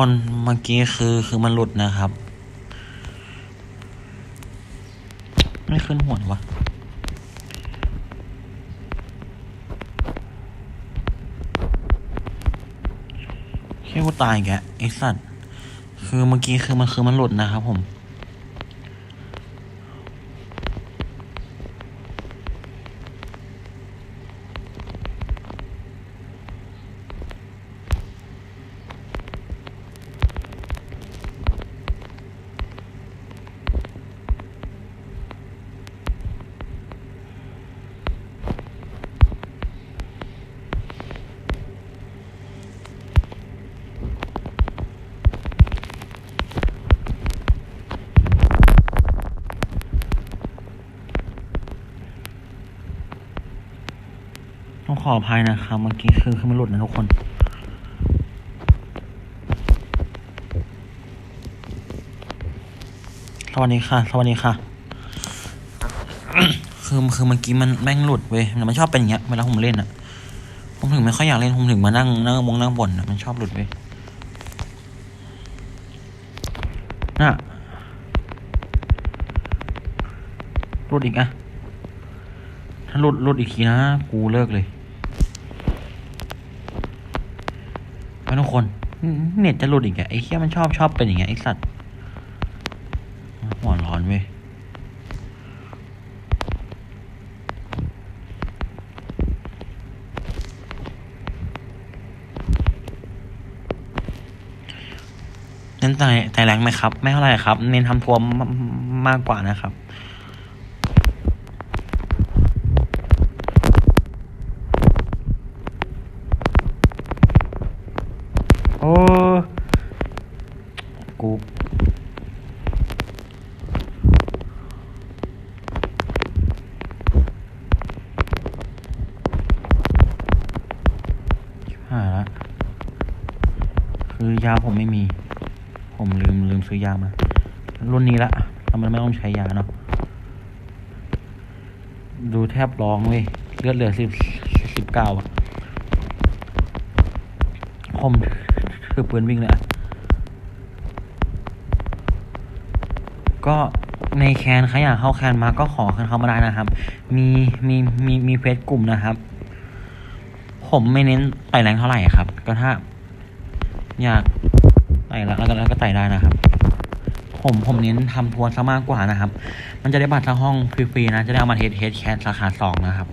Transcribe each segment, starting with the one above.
คนเมื่อกี้คือคือมันหลุดนะครับ ไม่ขึ้นหัววะแค่กูตายแกไอ้สัตว์คือเมื่อกี้คือมันคือมันหลุดนะครับผม ต้องขออภัยนะครับเมื่อกี้คือคือมันหลุดนะทุกคนสวัสดีค่ะ สวัสดีค่ะ คือคือเมื่อกี้มันแม่งหลุดเว้ยมันชอบเป็นอย่างเงี้ยเวลาผมเล่นอะผมถึงไม่ค่อยอยากเล่นผมถึงมานั่งนั่งมงนั่งบ่นอะมันชอบหลุดเว้ยน่ะหลุดอีกอะถ้าหลุดหลุดอีกทีนะ กูเลิกเลย ไปทุกคนเน็ตจะหลุดอีกอะไอ้เหี้ยมันชอบชอบเป็นอย่างเงี้ยไอ้สัตว์หัวร้อนเว้ยเน้นใจใจแรงไหมครับ ไม่เท่าไรครับ เน้นทำทัวร์มากกว่านะครับ อ้กูชิบหายละคือยาผมไม่มี ผมลืมลืมซื้อยามา รุ่นนี้ละทำไมไม่ต้องใช้ยาเนาะดูแทบร้องเว้ยเลือดเหลือสิบสิบเก้าอะผม ถือปืนวิ่งเลยอะ ก็ในแคนใครอยากเข้าแคนมาก็ขอเข้ามาได้นะครับ มีมีมีมีเฟซกลุ่มนะครับ ผมไม่เน้นไต่แรงเท่าไหร่ครับ ก็ถ้า อยากไต่แล้วแล้วก็ไต่ได้นะครับ ผมผมเน้นทำทัวร์ซะมากกว่านะครับ มันจะได้บัตรทั้งห้องฟรีๆนะ จะได้เอามาเทสเทสแคสสาขาสองนะครับ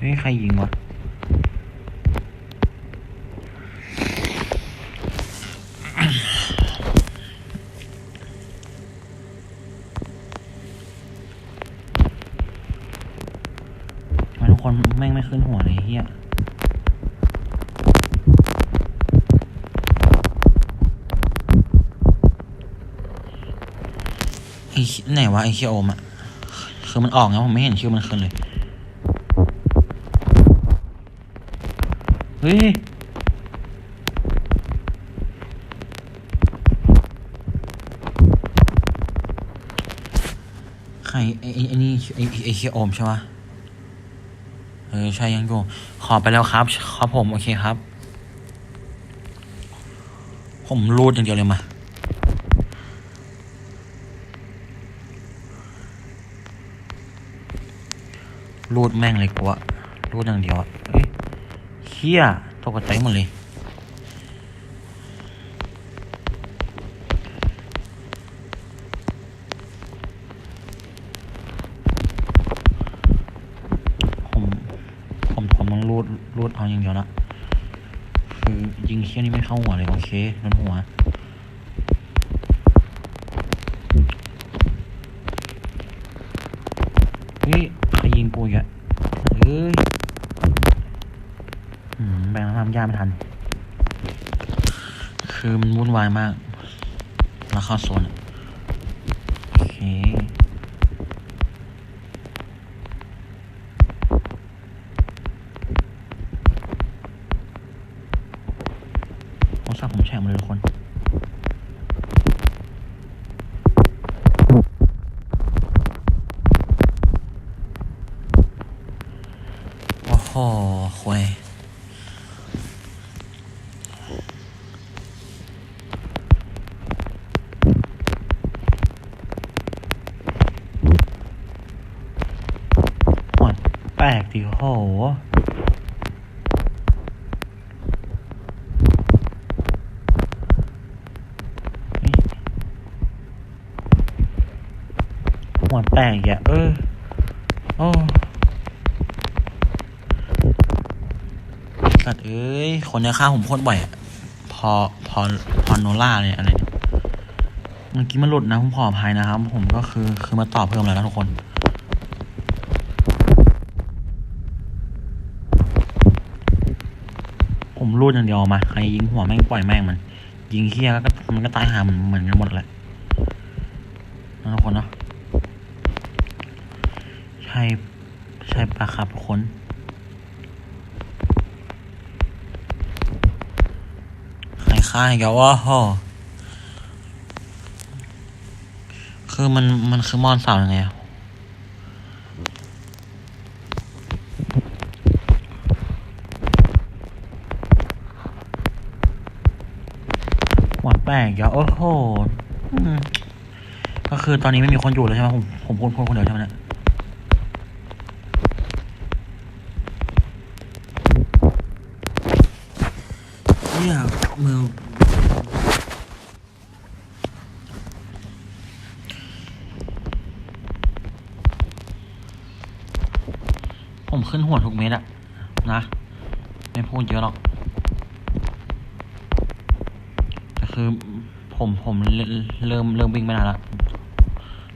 เฮ้ยใครยิงวะทำไมทุกคนแม่งไม่ขึ้นหัวเลยเฮียไอ้ไหนวะไอเคียโอมอะคือมันออกไงผมไม่เห็นชื่อมันขึ้นเลย ฮ้ย ใครไอ้ไอ้นี่ไอ้ไอ้เชียโอมใช่ปะเออใช่ยังอยู่ขอไปแล้วครับ ครับผม โอเคครับ ผมรูดอย่างเดียวเลยมารูดแม่งเลยกูอะรูดอย่างเดียวอะ เอ้ยเฮียตกใจหมดเลย ผมผมผมต้องรูดรูดเอาอย่างเดียวละคือยิงเฮียนี่ไม่เข้าหัวเลย โอเคโดนหัวเฮ้ยใครยิงกูอีกอะ ย่าไม่ทัน คือมันวุ่นวายมาก แล้วเข้าโซนโอเคผมสับผมแฉกมาเลยทุกคน กดิโหหัวแตกอีกอะเออ โอ้สัตว์เอ้ย คนในข้าผมโคตรบ่อยอะพอ พอ พอโนล่าเลยอะไรเนี่ยเมื่อกี้มันหลุดนะ ผมขออภัยนะครับ ผมก็คือ คือมาตอบเพิ่มแล้วนะทุกคน ผมรูดอย่างเดียวมาใครยิงหัวแม่งปล่อยแม่งมัน ยิงเคี้ยก็มันก็ตายหามือนเหมือนกันหมดแหละนะทุกคนเนาะใช่ใช่ปะครับทุกคนใครฆ่าอีกแล้วว่าโหคือมันมันคือมอนสาวยังไงอะหัวแตก อีกแล้วโอ้โหก็คือตอนนี้ไม่มีคนอยู่เลยใช่ไหมผมผมพูดคนเดียวใช่ไหมเนี่ยเนี่ยมือผมขึ้นหัวทุกเม็ดอะนะ ไม่พูดเยอะหรอกแต่ คือผมผมเริ่มเริ่มเริ่มวิ่งไม่นานละ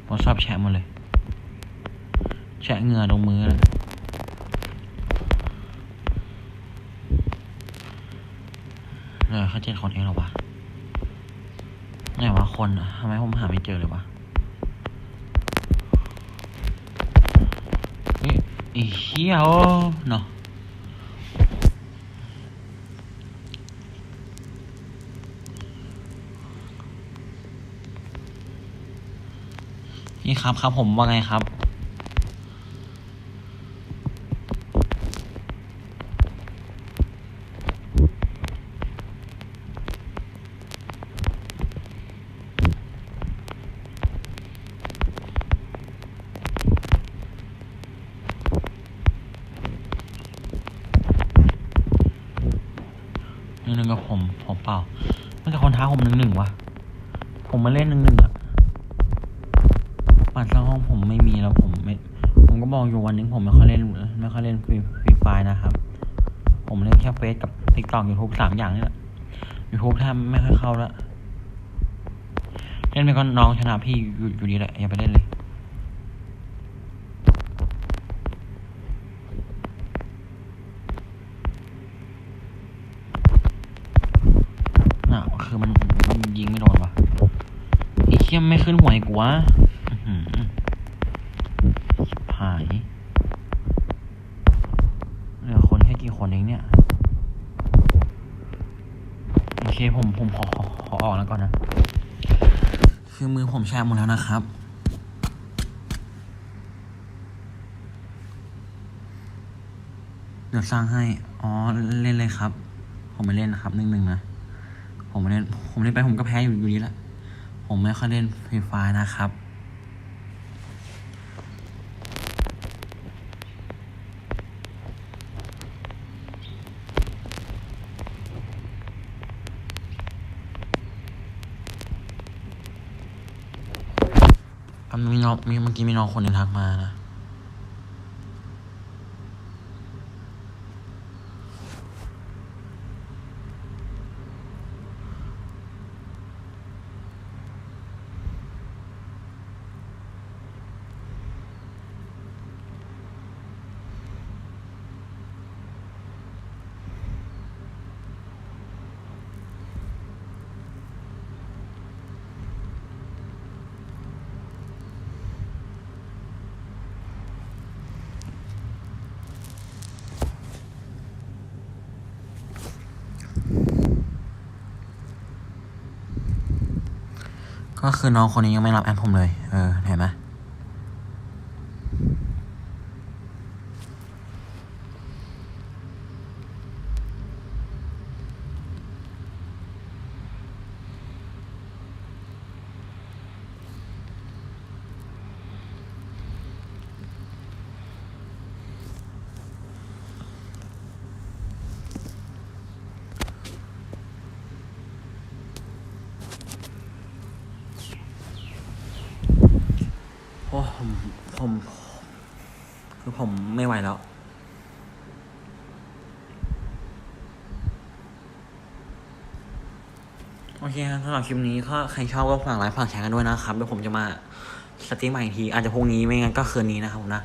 ผมชอบแฉะหมดเลย แฉะเหงื่อตรงมือเลยเหลือแค่เจ็ดคนเองหรอวะไหนวะคนอะทำไมผมหาไม่เจอเลยวะเฮ้ยไอ้เหี้ยโอ้เนาะ นี่ครับครับผมว่าไงครับ หนึ่งกับผม ผมเปล่าไม่แต่คนท้าผมหนึ่งหนึ่งวะผมมาเล่นหนึ่งหนึ่งอะ ปัดสร้างห้องผมไม่มีแล้วผมไม่ผมก็บอกอยู่วันนึงผมไม่ค่อยเล่นไม่ค่อยเล่นฟรีฟรีไฟนะครับ ผมเล่นแค่เฟซกับติ๊กต็อกยูทูบสามอย่างนี่แหละยูทูบแทบไม่ค่อยเข้าแล้วเล่นไปก็น้องชนะพี่อยู่อยู่ดีแหละอย่าไปเล่นเลยน่ะคือมันมันยิงไม่โดนวะไอ้เขี้ยมไม่ขึ้นหัวไอ้กูวะอื้อหือชิบหายเหลือคนแค่กี่คนเองเนี่ย โอเค ผมขอขอขอออกแล้วก่อนนะ คือมือผมแช่หมดแล้วนะครับ เดี๋ยวสร้างให้ อ๋อ เล่นเลยครับ ผมไม่เล่นนะครับหนึ่งหนึ่งนะ ผมไม่เล่น ผมเล่นไปผมก็แพ้อยู่อยู่ดีแหละ ผมไม่ค่อยเล่นฟรีไฟนะครับ มันมีน้องมีเมื่อกี้มีน้องคนหนึงทักมานะ ก็คือน้องคนนี้ยังไม่รับแอดผมเลย เออ เห็นไหม โอ้ผมผมคือผมไม่ไหวแล้ว โอเคครับสำหรับคลิปนี้ก็ใครชอบก็ฝากไลค์ฝากแชร์กันด้วยนะครับเดี๋ยวผมจะมาสตรีมใหม่อีกที อาจจะพรุ่งนี้ไม่งั้นก็คืนนี้นะครับผมนะ